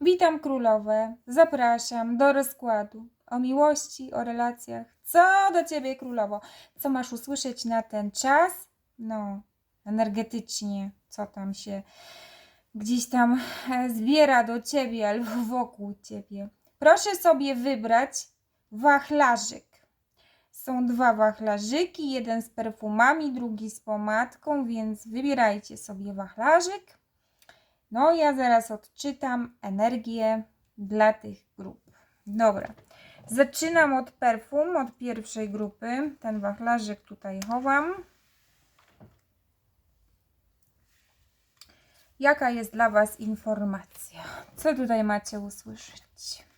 Witam królowe, zapraszam do rozkładu o miłości, o relacjach. Co do ciebie, królowo? Co masz usłyszeć na ten czas? No, energetycznie, co tam się gdzieś tam e, zbiera do ciebie albo wokół ciebie. Proszę sobie wybrać wachlarzyk. Są dwa wachlarzyki, jeden z perfumami, drugi z pomadką, więc wybierajcie sobie wachlarzyk. No, ja zaraz odczytam energię dla tych grup. Dobra. Zaczynam od perfum, od pierwszej grupy. Ten wachlarzyk tutaj chowam. Jaka jest dla Was informacja? Co tutaj macie usłyszeć?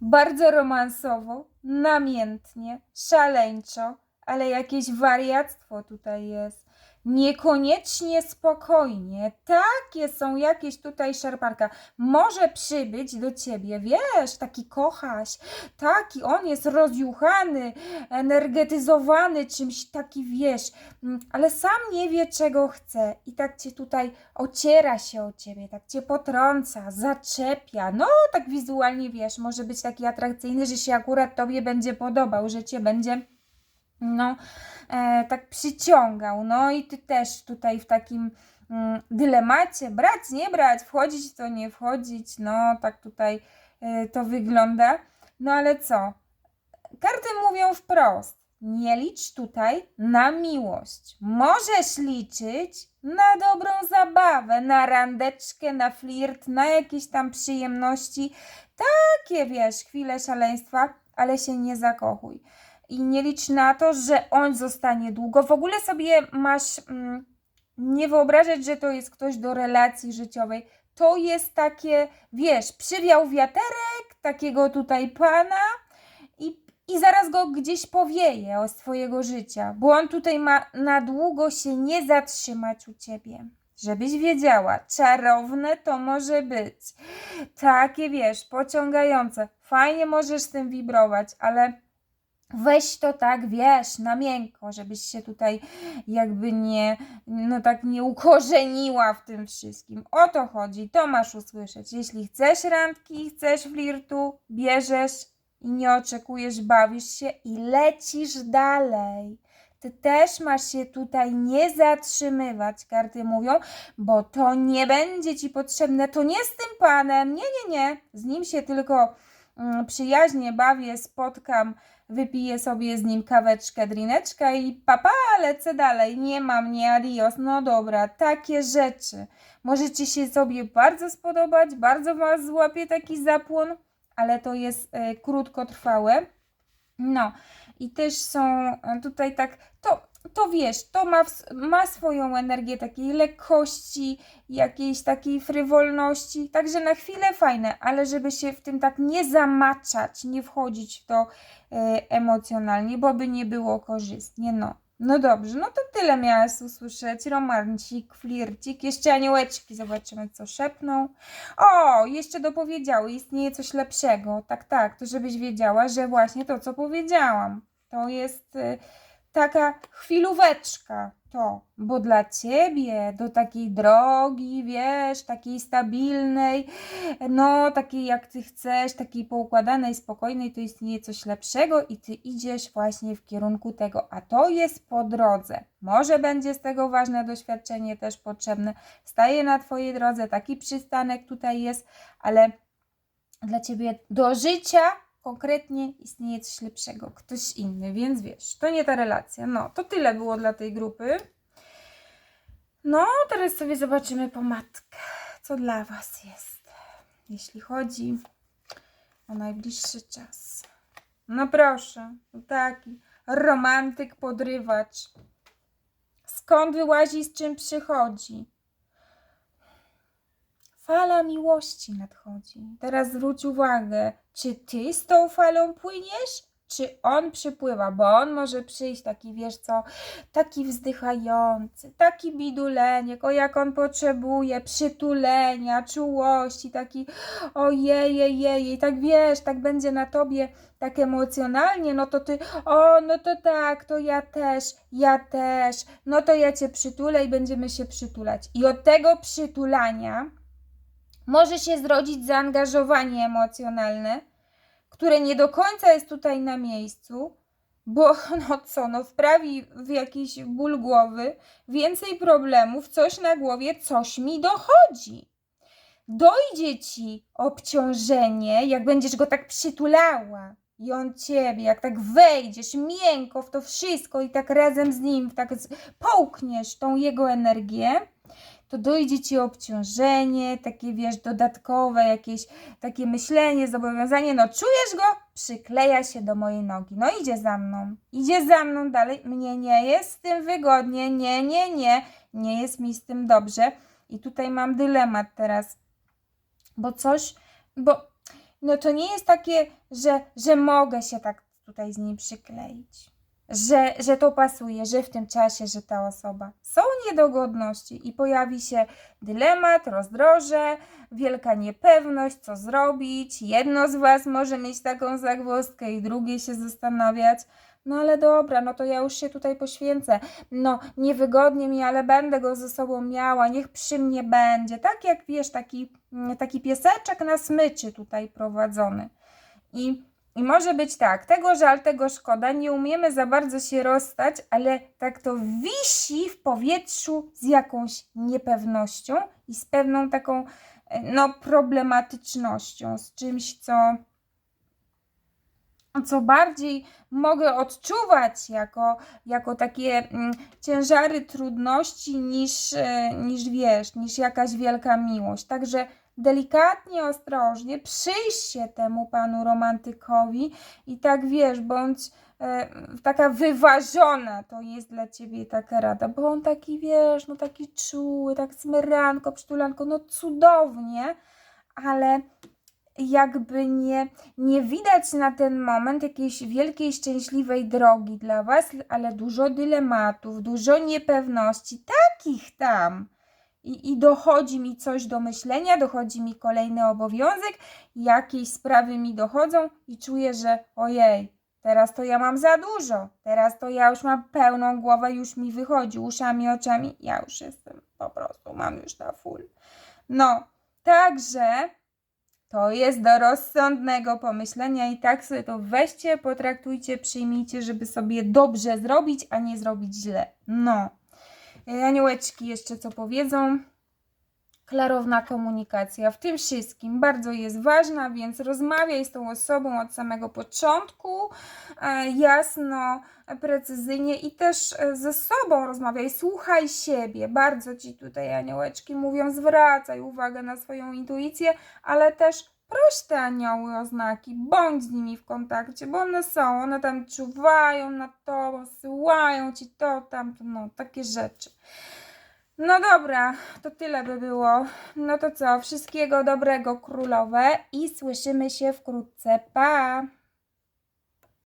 Bardzo romansowo, namiętnie, szaleńczo, ale jakieś wariactwo tutaj jest. Niekoniecznie spokojnie. Takie są jakieś tutaj szarpanka. Może przybyć do ciebie, wiesz, taki kochaś, taki, on jest rozjuchany, energetyzowany czymś, taki wiesz, mm, ale sam nie wie, czego chce. I tak cię tutaj ociera się o ciebie, tak cię potrąca, zaczepia. No, tak wizualnie wiesz, może być taki atrakcyjny, że się akurat tobie będzie podobał, że cię będzie no, e, tak przyciągał. No i ty też tutaj w takim mm, dylemacie, brać, nie brać, wchodzić to nie wchodzić, no tak tutaj e, to wygląda. No ale co? Karty mówią wprost. Nie licz tutaj na miłość. Możesz liczyć na dobrą zabawę, na randeczkę, na flirt, na jakieś tam przyjemności. Takie wiesz, chwile szaleństwa, ale się nie zakochuj i nie licz na to, że on zostanie długo. W ogóle sobie masz mm, nie wyobrażać, że to jest ktoś do relacji życiowej. To jest takie, wiesz, przywiał wiaterek takiego tutaj pana i, i zaraz go gdzieś powieje o swojego życia, bo on tutaj ma na długo się nie zatrzymać u ciebie. Żebyś wiedziała, czarowne to może być. Takie wiesz, pociągające. Fajnie możesz tym wibrować, ale Weź to tak, wiesz, na miękko, żebyś się tutaj jakby nie, no tak nie ukorzeniła w tym wszystkim. O to chodzi, to masz usłyszeć. Jeśli chcesz randki, chcesz flirtu, bierzesz i nie oczekujesz, bawisz się i lecisz dalej. Ty też masz się tutaj nie zatrzymywać, karty mówią, bo to nie będzie ci potrzebne. To nie z tym panem, nie, nie, nie. Z nim się tylko przyjaźnie bawię, spotkam wypiję sobie z nim kaweczkę, drineczka i papa, lecę dalej, nie mam, nie adios, no dobra, takie rzeczy. Możecie się sobie bardzo spodobać, bardzo Was złapie taki zapłon, ale to jest e, krótkotrwałe. No i też są e, tutaj tak, to, to wiesz, to ma, ma swoją energię takiej lekkości, jakiejś takiej frywolności, także na chwilę fajne, ale żeby się w tym tak nie zamaczać, nie wchodzić w to e, emocjonalnie, bo by nie było korzystnie, no. No dobrze, no to tyle miałaś usłyszeć. Romancik, flircik, jeszcze aniołeczki, zobaczymy co szepną. O, jeszcze dopowiedziały, istnieje coś lepszego. Tak, tak, to żebyś wiedziała, że właśnie to, co powiedziałam, to jest... Y, taka chwilóweczka. To, bo dla ciebie do takiej drogi, wiesz, takiej stabilnej, no takiej jak ty chcesz, takiej poukładanej, spokojnej, to istnieje coś lepszego i ty idziesz właśnie w kierunku tego, a to jest po drodze. Może będzie z tego ważne doświadczenie też potrzebne, staje na twojej drodze, taki przystanek tutaj jest, ale dla ciebie do życia konkretnie istnieje coś lepszego, ktoś inny, więc wiesz, to nie ta relacja. No, to tyle było dla tej grupy. No, teraz sobie zobaczymy pomadkę, co dla Was jest, jeśli chodzi o najbliższy czas. No proszę, taki romantyk, podrywacz. Skąd wyłazi, z czym przychodzi? Fala miłości nadchodzi. Teraz zwróć uwagę, czy ty z tą falą płyniesz, czy on przypływa, bo on może przyjść taki, wiesz co, taki wzdychający, taki biduleniek, o jak on potrzebuje przytulenia, czułości, taki ojej, jej, jej, tak wiesz, tak będzie na tobie tak emocjonalnie, no to ty, o, no to tak, to ja też, ja też, no to ja cię przytulę i będziemy się przytulać. I od tego przytulania może się zrodzić zaangażowanie emocjonalne, które nie do końca jest tutaj na miejscu, bo no co, no wprawi w jakiś ból głowy, więcej problemów, coś na głowie, coś mi dochodzi. Dojdzie ci obciążenie, jak będziesz go tak przytulała i on ciebie, jak tak wejdziesz miękko w to wszystko i tak razem z nim, tak połkniesz tą jego energię, to dojdzie ci obciążenie, takie wiesz, dodatkowe jakieś takie myślenie, zobowiązanie, no czujesz go? Przykleja się do mojej nogi. No idzie za mną, idzie za mną dalej. Mnie nie jest z tym wygodnie, nie, nie, nie, nie jest mi z tym dobrze. I tutaj mam dylemat teraz, bo coś, bo no to nie jest takie, że, że mogę się tak tutaj z nim przykleić. Że, że to pasuje, że w tym czasie, że ta osoba. Są niedogodności i pojawi się dylemat, rozdroże, wielka niepewność, co zrobić. Jedno z Was może mieć taką zagwozdkę i drugie się zastanawiać. No ale dobra, no to ja już się tutaj poświęcę. No, niewygodnie mi, ale będę go ze sobą miała, niech przy mnie będzie. Tak jak wiesz, taki, taki pieseczek na smyczy tutaj prowadzony. I, I może być tak, tego żal, tego szkoda, nie umiemy za bardzo się rozstać, ale tak to wisi w powietrzu z jakąś niepewnością i z pewną taką e, no, problematycznością, z czymś, co, co bardziej mogę odczuwać jako, jako takie mm, ciężary trudności niż, e, niż wiesz, niż jakaś wielka miłość. Także delikatnie, ostrożnie przyjrz się temu panu romantykowi i tak wiesz, bądź e, taka wyważona to jest dla ciebie taka rada, bo on taki wiesz, no taki czuły, tak smyranko, przytulanko, no cudownie, ale jakby nie, nie widać na ten moment jakiejś wielkiej, szczęśliwej drogi dla Was, ale dużo dylematów, dużo niepewności, takich tam. I, I dochodzi mi coś do myślenia, dochodzi mi kolejny obowiązek, jakieś sprawy mi dochodzą i czuję, że ojej, teraz to ja mam za dużo, teraz to ja już mam pełną głowę, już mi wychodzi uszami, oczami, ja już jestem po prostu, mam już na full. No, także to jest do rozsądnego pomyślenia i tak sobie to weźcie, potraktujcie, przyjmijcie, żeby sobie dobrze zrobić, a nie zrobić źle. No. Aniołeczki jeszcze co powiedzą? Klarowna komunikacja w tym wszystkim bardzo jest ważna, więc rozmawiaj z tą osobą od samego początku, e, jasno, precyzyjnie i też e, ze sobą rozmawiaj, słuchaj siebie. Bardzo ci tutaj aniołeczki mówią, zwracaj uwagę na swoją intuicję, ale też proś te anioły o znaki, bądź z nimi w kontakcie, bo one są, one tam czuwają nad tobą, syłają ci to, tamto, no takie rzeczy. No dobra, to tyle by było. No to co, wszystkiego dobrego królowe i słyszymy się wkrótce. Pa!